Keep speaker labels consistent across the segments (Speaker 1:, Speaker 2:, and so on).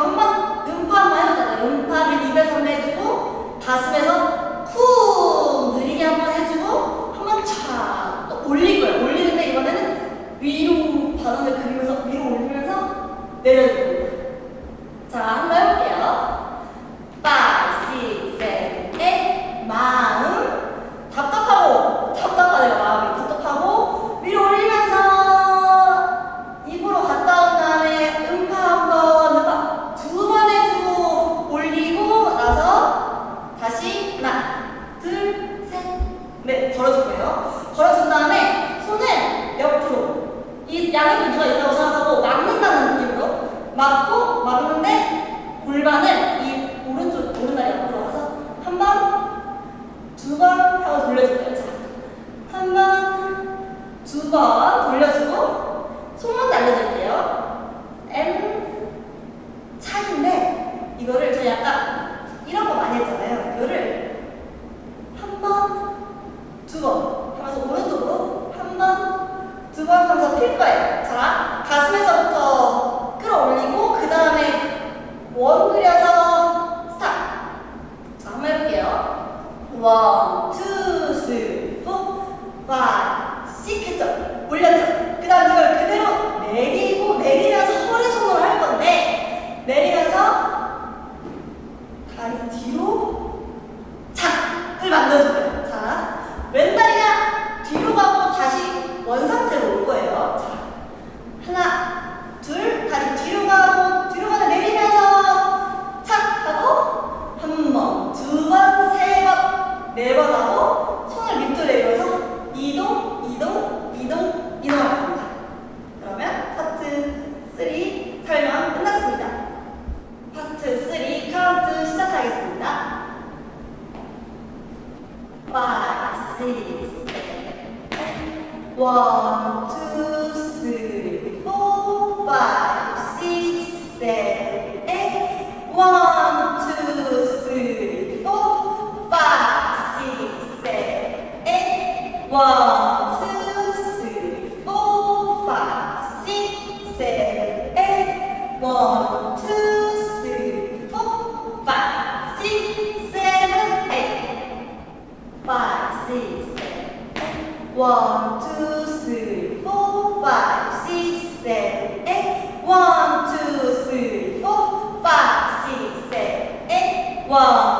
Speaker 1: 이거 음파, 음파만 해줬잖아요. 음파를 입에서 한번 해주고, 가슴에서 쿵! 느리게 한번 해주고, 한번 촥! 올릴 거예요. 올리는데 이번에는 위로 바늘을 그리면서, 위로 올리면서 내려주고. 자, 한번 걸어줄거예요 걸어준 다음에 손을 옆으로 이 양옆에 누가 있다고 생각하고 막는다는 느낌으로 막고 막는데 골반을 이 오른쪽 오른다리 앞으로 와서 한 번, 두 번 하고 돌려줄거예요 자, 한 번, 두 번 돌려주고 손만 날려줄게요. M 차인데 이거를 저희 약간 이런 거 많이 했잖아요. 거예요. 자, 가슴에서부터 끌어올리고 그 다음에 원 그려서 스탑. 자, 한번 해볼게요. 원, 투, 쓰, 포, 파, 씩 했죠? 올렸죠? 그 다음 이걸 그대로 네 번 하고 손을 밑으로 내려서 이동, 이동, 이동, 이동할 겁니다. 그러면 파트 3 설명 끝났습니다. 파트 3 카운트 시작하겠습니다. 5, 6, 7, 1, 2, 3, 4, 5, One, two, three, four, five, six, seven, eight. One, two, three, four, five, six, seven, eight. Five, six, seven, eight. One, two, three, four, five, six, seven, eight. One, two, three, four, five, six, seven, eight. One.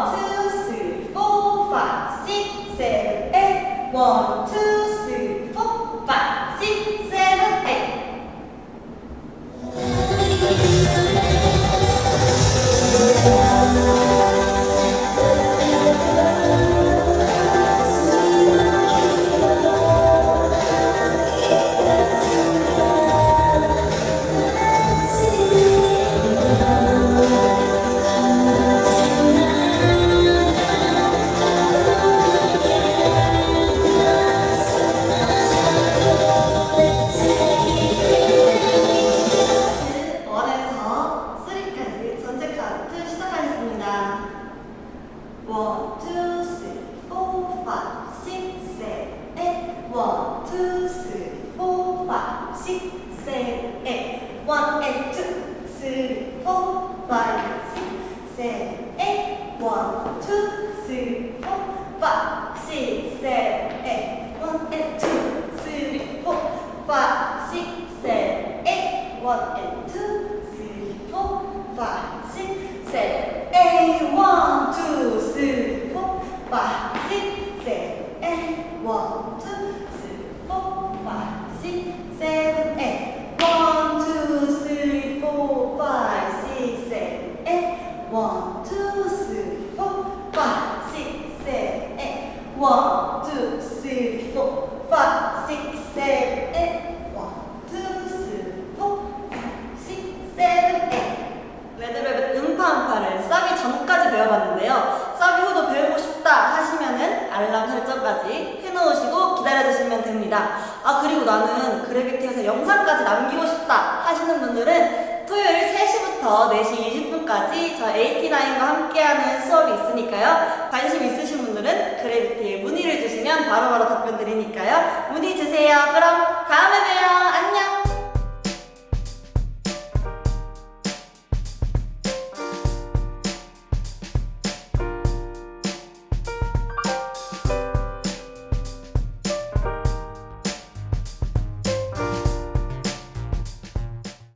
Speaker 1: six, seven, eight. One and two, three, four, five, six, seven, eight. One, two, three, four, five, six, seven, eight. One and two, three, four, five, six, seven, eight. One and two, three, four, five, six, seven, eight. 8 1, 2, 3, 4, 5, 6, 7, 8 1, 2, 3, 4, 5, 6, 7, 8 레드벨벳 음파 음파를 싸기 전까지 배워봤는데요. 싸기 후도 배우고 싶다 하시면은 알람 설정까지 해놓으시고 기다려주시면 됩니다. 아 그리고 나는 그래비티에서 영상까지 남기고 싶다 하시는 분들은 토요일 3시부터 4시 20분까지 저 AT9과 함께하는 수업이 있으니까요. 관심 있으신 분들은 그래비티에 문의를 주시면 바로 바로 답변 드리니까요. 문의 주세요. 그럼 다음에 봬요.